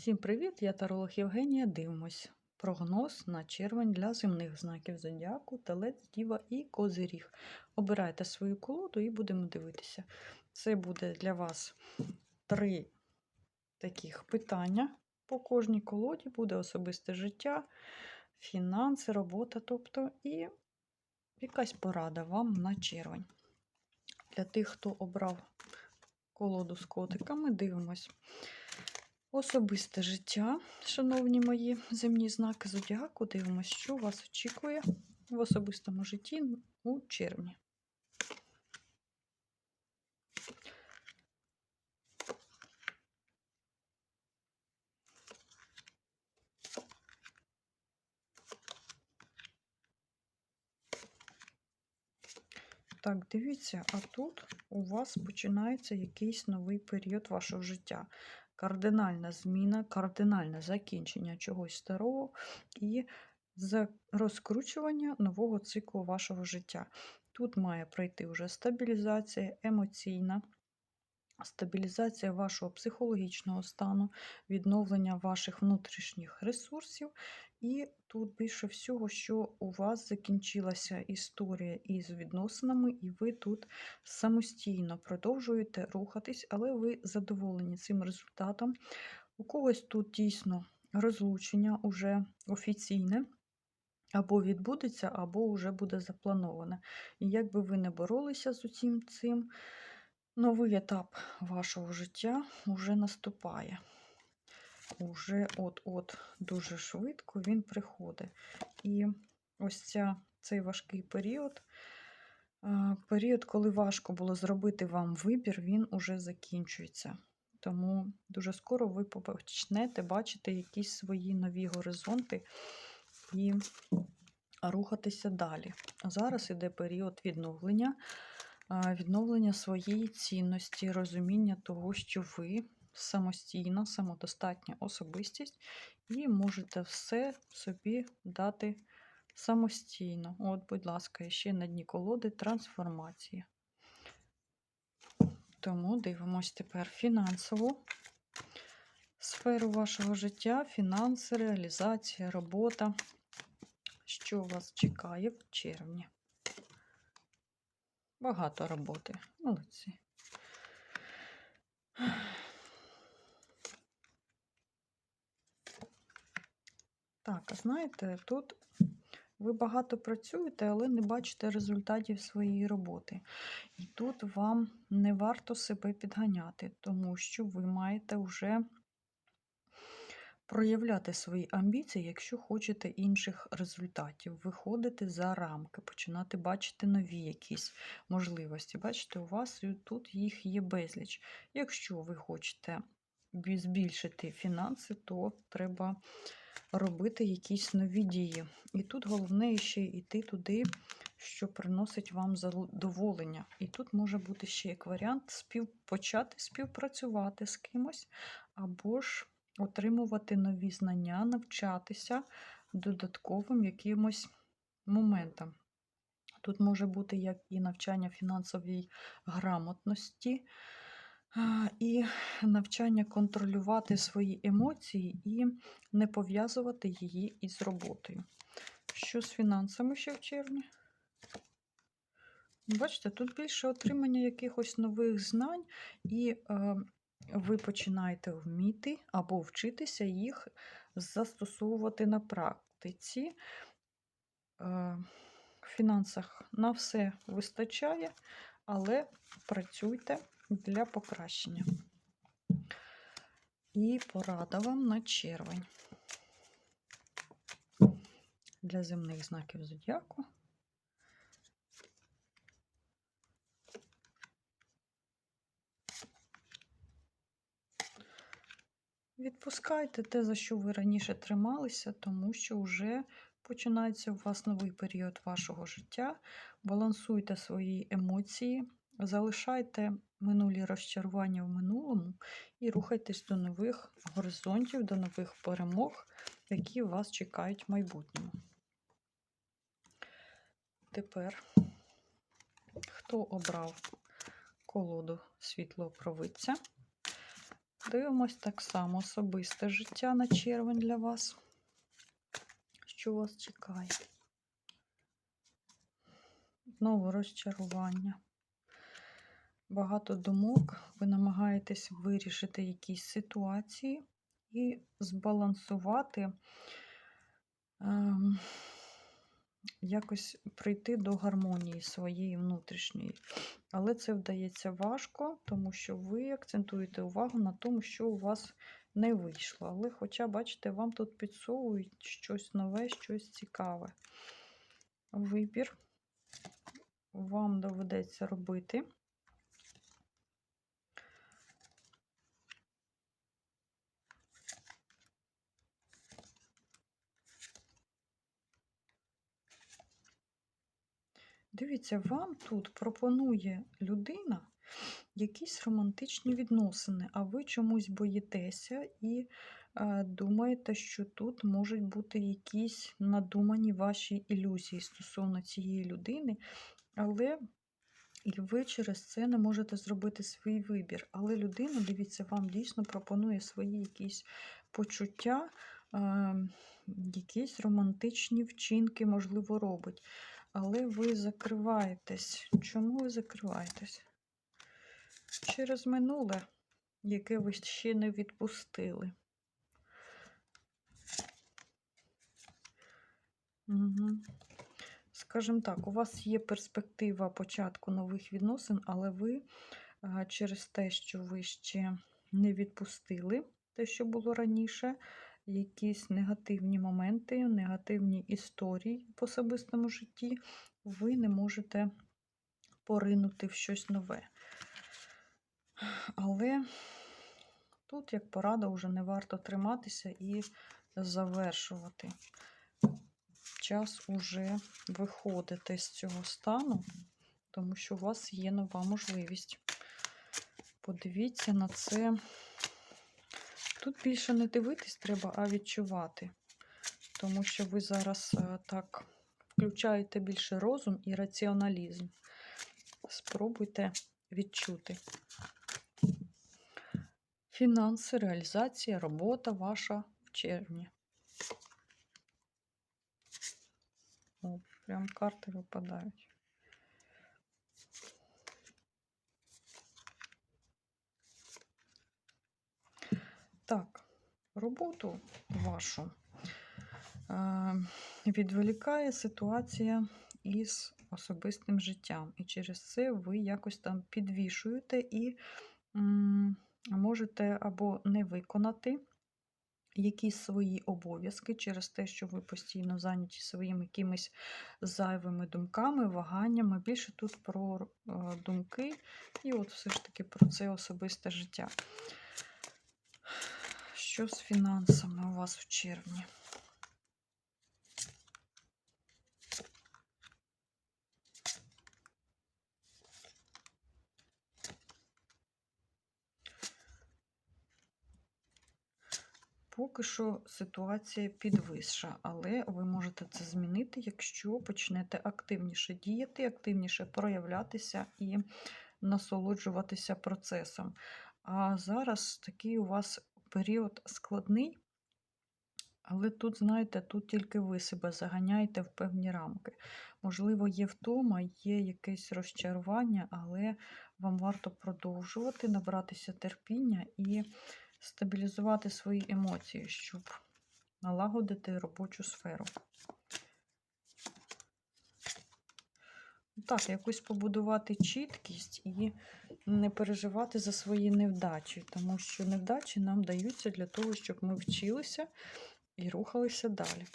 Всім привіт! Я таролог Євгенія. Дивимось. Прогноз на червень для земних знаків зодіаку, телець, діва і козиріг. Обирайте свою колоду і будемо дивитися. Це буде для вас три таких питання. По кожній колоді буде особисте життя, фінанси, робота, тобто і якась порада вам на червень. Для тих, хто обрав колоду з котиками, дивимось. Особисте життя, шановні мої земні знаки зодіаку, дивимося, що вас очікує в особистому житті у червні. Так, дивіться, а тут у вас починається якийсь новий період вашого життя кардинальна зміна, кардинальне закінчення чогось старого і розкручування нового циклу вашого життя. Тут має пройти вже стабілізація емоційна, стабілізація вашого психологічного стану, відновлення ваших внутрішніх ресурсів. І тут більше всього, що у вас закінчилася історія із відносинами, і ви тут самостійно продовжуєте рухатись, але ви задоволені цим результатом. У когось тут дійсно розлучення уже офіційне. Або відбудеться, або вже буде заплановане. І як би ви не боролися з усім цим, новий етап вашого життя вже наступає. Уже от-от дуже швидко він приходить. І ось ця, цей важкий період, період, коли важко було зробити вам вибір, він уже закінчується. Тому дуже скоро ви почнете бачити якісь свої нові горизонти і рухатися далі. Зараз іде період відновлення відновлення своєї цінності, розуміння того, що ви самостійна, самодостатня особистість, і можете все собі дати самостійно. От, будь ласка, ще на дні колоди трансформація. Тому дивимось тепер фінансову сферу вашого життя, фінанси, реалізація, робота. Що вас чекає в червні? Багато роботи. Молодці. Так, а знаєте, тут ви багато працюєте, але не бачите результатів своєї роботи. І тут вам не варто себе підганяти, тому що ви маєте вже проявляти свої амбіції, якщо хочете інших результатів, виходити за рамки, починати бачити нові якісь можливості. Бачите, у вас тут їх є безліч. Якщо ви хочете збільшити фінанси, то треба робити якісь нові дії. І тут головне ще йти туди, що приносить вам задоволення. І тут може бути ще як варіант спів... почати співпрацювати з кимось, або ж отримувати нові знання, навчатися додатковим якимось моментам. Тут може бути як і навчання фінансовій грамотності, і навчання контролювати свої емоції і не пов'язувати її із роботою. Що з фінансами ще в червні? Бачите, тут більше отримання якихось нових знань, і е, ви починаєте вміти або вчитися їх застосовувати на практиці. Е, в фінансах на все вистачає, але працюйте для покращення. І порада вам на червень. Для земних знаків зодіаку. Відпускайте те, за що ви раніше трималися, тому що вже починається у вас новий період вашого життя. Балансуйте свої емоції, залишайте минулі розчарування в минулому і рухайтесь до нових горизонтів, до нових перемог, які вас чекають в майбутньому. Тепер, хто обрав колоду світлого провидця? Дивимось так само особисте життя на червень для вас. Що вас чекає? Знову розчарування. Багато думок. Ви намагаєтесь вирішити якісь ситуації і збалансувати, ем, якось прийти до гармонії своєї внутрішньої. Але це вдається важко, тому що ви акцентуєте увагу на тому, що у вас не вийшло. Але, хоча, бачите, вам тут підсовують щось нове, щось цікаве. Вибір вам доведеться робити. Дивіться, вам тут пропонує людина якісь романтичні відносини, а ви чомусь боїтеся і е, думаєте, що тут можуть бути якісь надумані ваші ілюзії стосовно цієї людини, але і ви через це не можете зробити свій вибір. Але людина, дивіться, вам дійсно пропонує свої якісь почуття, е, якісь романтичні вчинки, можливо, робить. Але ви закриваєтесь. Чому ви закриваєтесь? Через минуле, яке ви ще не відпустили. Угу. Скажімо так, у вас є перспектива початку нових відносин, але ви через те, що ви ще не відпустили те, що було раніше, якісь негативні моменти, негативні історії в особистому житті, ви не можете поринути в щось нове. Але тут, як порада, вже не варто триматися і завершувати. Час уже виходити з цього стану, тому що у вас є нова можливість. Подивіться на це. Тут більше не дивитись треба, а відчувати. Тому що ви зараз е, так включаєте більше розум і раціоналізм. Спробуйте відчути. Фінанси, реалізація, робота ваша в червні. О, прям карти випадають. Так, роботу вашу е, відволікає ситуація із особистим життям. І через це ви якось там підвішуєте і можете або не виконати якісь свої обов'язки через те, що ви постійно зайняті своїми якимись зайвими думками, ваганнями. Більше тут про е, думки, і от все ж таки про це особисте життя. Що з фінансами у вас в червні? Поки що ситуація підвисша, але ви можете це змінити, якщо почнете активніше діяти, активніше проявлятися і насолоджуватися процесом. А зараз такий у вас період складний, але тут, знаєте, тут тільки ви себе заганяєте в певні рамки. Можливо, є втома, є якесь розчарування, але вам варто продовжувати, набратися терпіння і стабілізувати свої емоції, щоб налагодити робочу сферу. Так, якось побудувати чіткість і не переживати за свої невдачі, тому що невдачі нам даються для того, щоб ми вчилися і рухалися далі.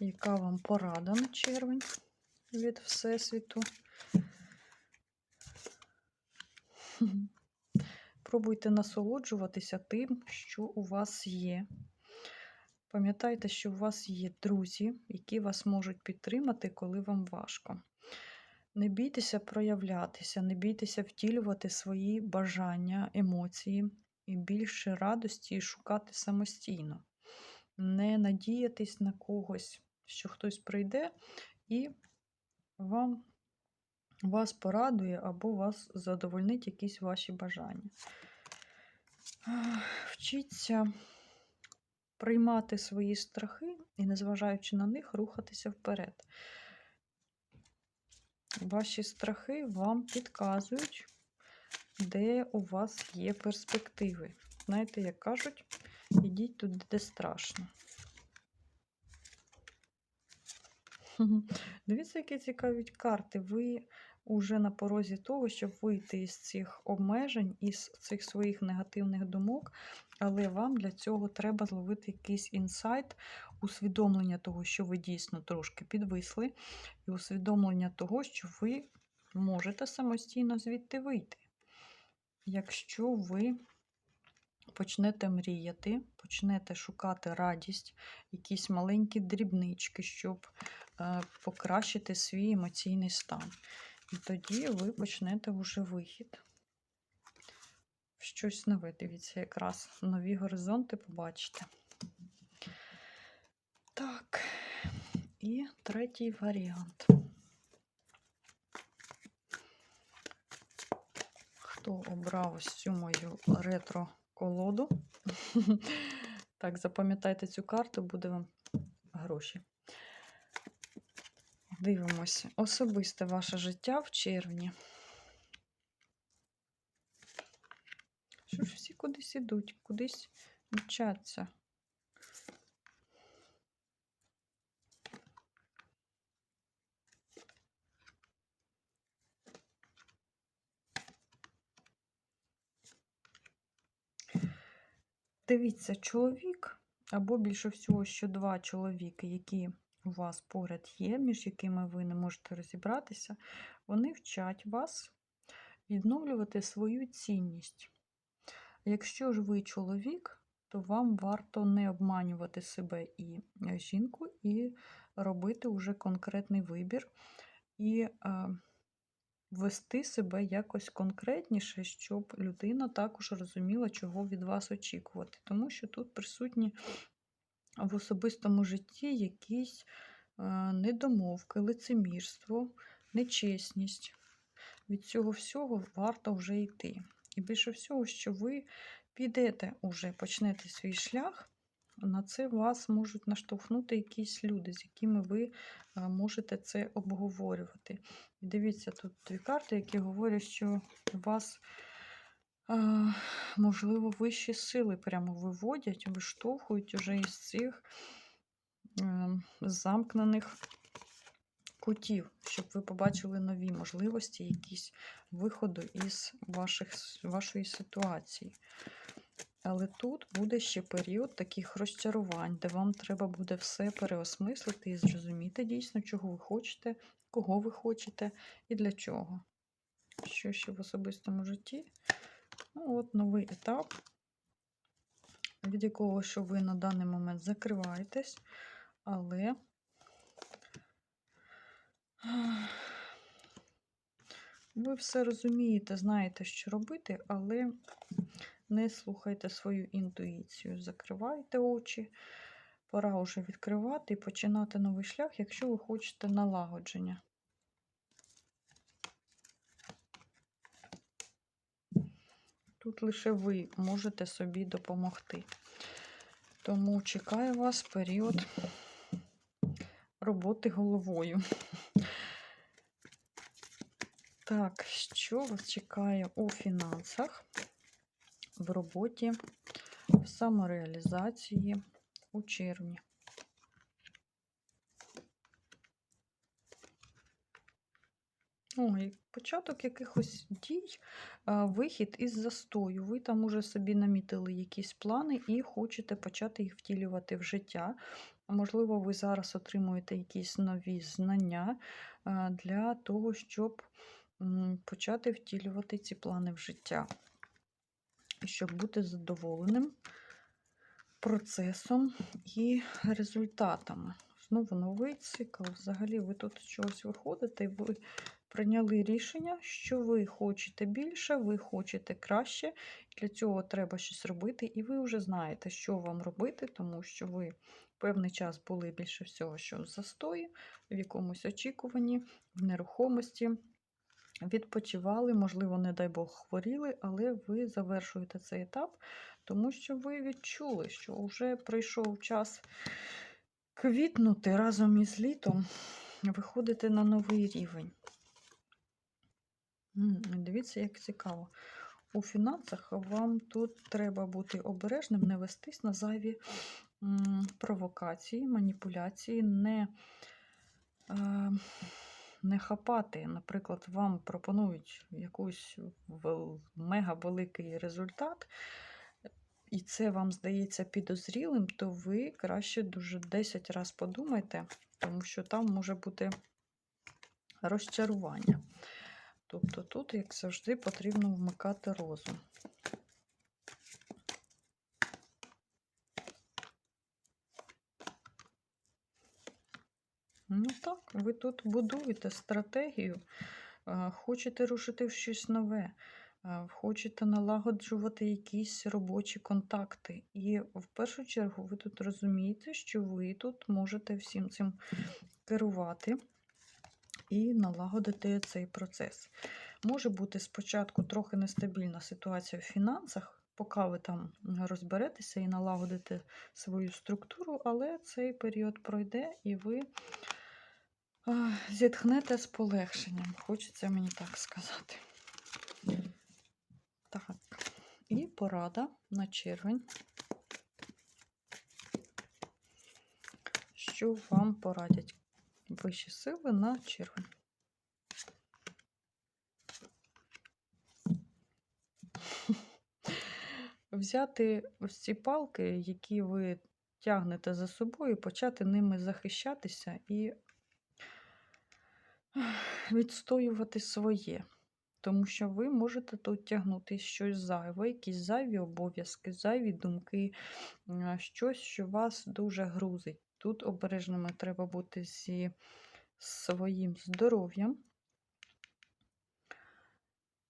Яка вам порада на червень від Всесвіту? Пробуйте насолоджуватися тим, що у вас є. Пам'ятайте, що у вас є друзі, які вас можуть підтримати, коли вам важко. Не бійтеся проявлятися, не бійтеся втілювати свої бажання, емоції і більше радості шукати самостійно. Не надіятись на когось, що хтось прийде і вам вас порадує або вас задовольнить якісь ваші бажання. Вчіться приймати свої страхи і, незважаючи на них, рухатися вперед. Ваші страхи вам підказують, де у вас є перспективи. Знаєте, як кажуть, ідіть туди, де страшно. Дивіться, які цікаві карти. Ви вже на порозі того, щоб вийти із цих обмежень, із цих своїх негативних думок, але вам для цього треба зловити якийсь інсайт, усвідомлення того, що ви дійсно трошки підвисли, і усвідомлення того, що ви можете самостійно звідти вийти. Якщо ви почнете мріяти, почнете шукати радість, якісь маленькі дрібнички, щоб е, покращити свій емоційний стан. І тоді ви почнете вже вихід. Щось нове, дивіться, якраз нові горизонти побачите. Так, і третій варіант. Хто обрав ось цю мою ретро-колоду? Так, запам'ятайте цю карту, буде вам гроші. Дивимося. Особисте ваше життя в червні. Що ж всі кудись ідуть, кудись мчаться. Дивіться, чоловік, або більше всього, що два чоловіки, які у вас поряд є, між якими ви не можете розібратися, вони вчать вас відновлювати свою цінність. Якщо ж ви чоловік, то вам варто не обманювати себе і жінку, і робити вже конкретний вибір, і е, вести себе якось конкретніше, щоб людина також розуміла, чого від вас очікувати. Тому що тут присутні в особистому житті якісь е, недомовки, лицемірство, нечесність. Від цього всього варто вже йти. І більше всього, що ви підете уже, почнете свій шлях, на це вас можуть наштовхнути якісь люди, з якими ви е, можете це обговорювати. І дивіться, тут дві карти, які говорять, що вас, можливо, вищі сили прямо виводять, виштовхують уже із цих е, замкнених кутів, щоб ви побачили нові можливості, якісь виходу із ваших, вашої ситуації. Але тут буде ще період таких розчарувань, де вам треба буде все переосмислити і зрозуміти дійсно, чого ви хочете, кого ви хочете і для чого. Що ще в особистому житті? Ну, от новий етап, від якого що ви на даний момент закриваєтесь, але ви все розумієте, знаєте, що робити, але не слухайте свою інтуїцію. Закривайте очі. Пора вже відкривати і починати новий шлях, якщо ви хочете налагодження. Тут лише ви можете собі допомогти. Тому чекає вас період роботи головою. Так, що вас чекає у фінансах, в роботі, в самореалізації у червні? Ой, початок якихось дій, вихід із застою. Ви там уже собі намітили якісь плани і хочете почати їх втілювати в життя. Можливо, ви зараз отримуєте якісь нові знання для того, щоб почати втілювати ці плани в життя, щоб бути задоволеним процесом і результатами. Знову новий цикл. Взагалі, ви тут чогось виходите, і ви прийняли рішення, що ви хочете більше, ви хочете краще. Для цього треба щось робити, і ви вже знаєте, що вам робити, тому що ви певний час були більше всього, що в застої, в якомусь очікуванні, в нерухомості. відпочивали, можливо, не дай Бог, хворіли, але ви завершуєте цей етап, тому що ви відчули, що вже прийшов час квітнути разом із літом, виходити на новий рівень. Дивіться, як цікаво. У фінансах вам тут треба бути обережним, не вестись на зайві провокації, маніпуляції, не, е, не хапати. Наприклад, вам пропонують якийсь мега великий результат, і це вам здається підозрілим, то ви краще дуже 10 разів подумайте, тому що там може бути розчарування. Тобто тут, як завжди, потрібно вмикати розум. Ну так, ви тут будуєте стратегію, е, хочете рушити в щось нове, е, хочете налагоджувати якісь робочі контакти. І в першу чергу ви тут розумієте, що ви тут можете всім цим керувати і налагодити цей процес. Може бути спочатку трохи нестабільна ситуація в фінансах, поки ви там розберетеся і налагодите свою структуру, але цей період пройде і ви зітхнете з полегшенням. Хочеться мені так сказати. Так, і порада на червень. Що вам порадять вищі сили на червень? Взяти ось ці палки, які ви тягнете за собою, почати ними захищатися і відстоювати своє. Тому що ви можете тут тягнути щось зайве, якісь зайві обов'язки, зайві думки, щось, що вас дуже грузить. Тут обережними треба бути зі своїм здоров'ям,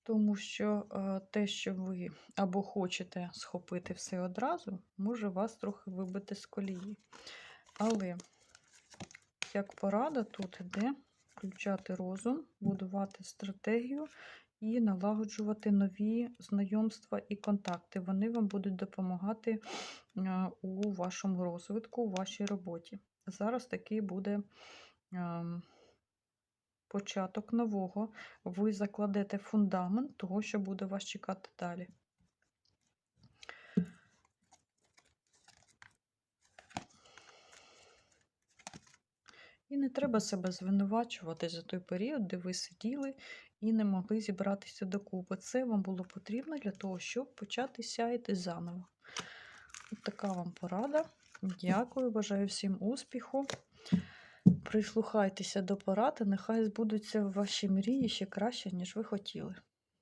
тому що е, те, що ви або хочете схопити все одразу, може вас трохи вибити з колії. Але, як порада, тут іде включати розум, будувати стратегію і налагоджувати нові знайомства і контакти. Вони вам будуть допомагати е, у вашому розвитку, у вашій роботі. Зараз такий буде ем, початок нового. Ви закладете фундамент того, що буде вас чекати далі. І не треба себе звинувачувати за той період, де ви сиділи і не могли зібратися докупи. Це вам було потрібно для того, щоб почати сяяти заново. От така вам порада. Дякую, бажаю всім успіху. Прислухайтеся до поради, нехай збудуться ваші мрії ще краще, ніж ви хотіли.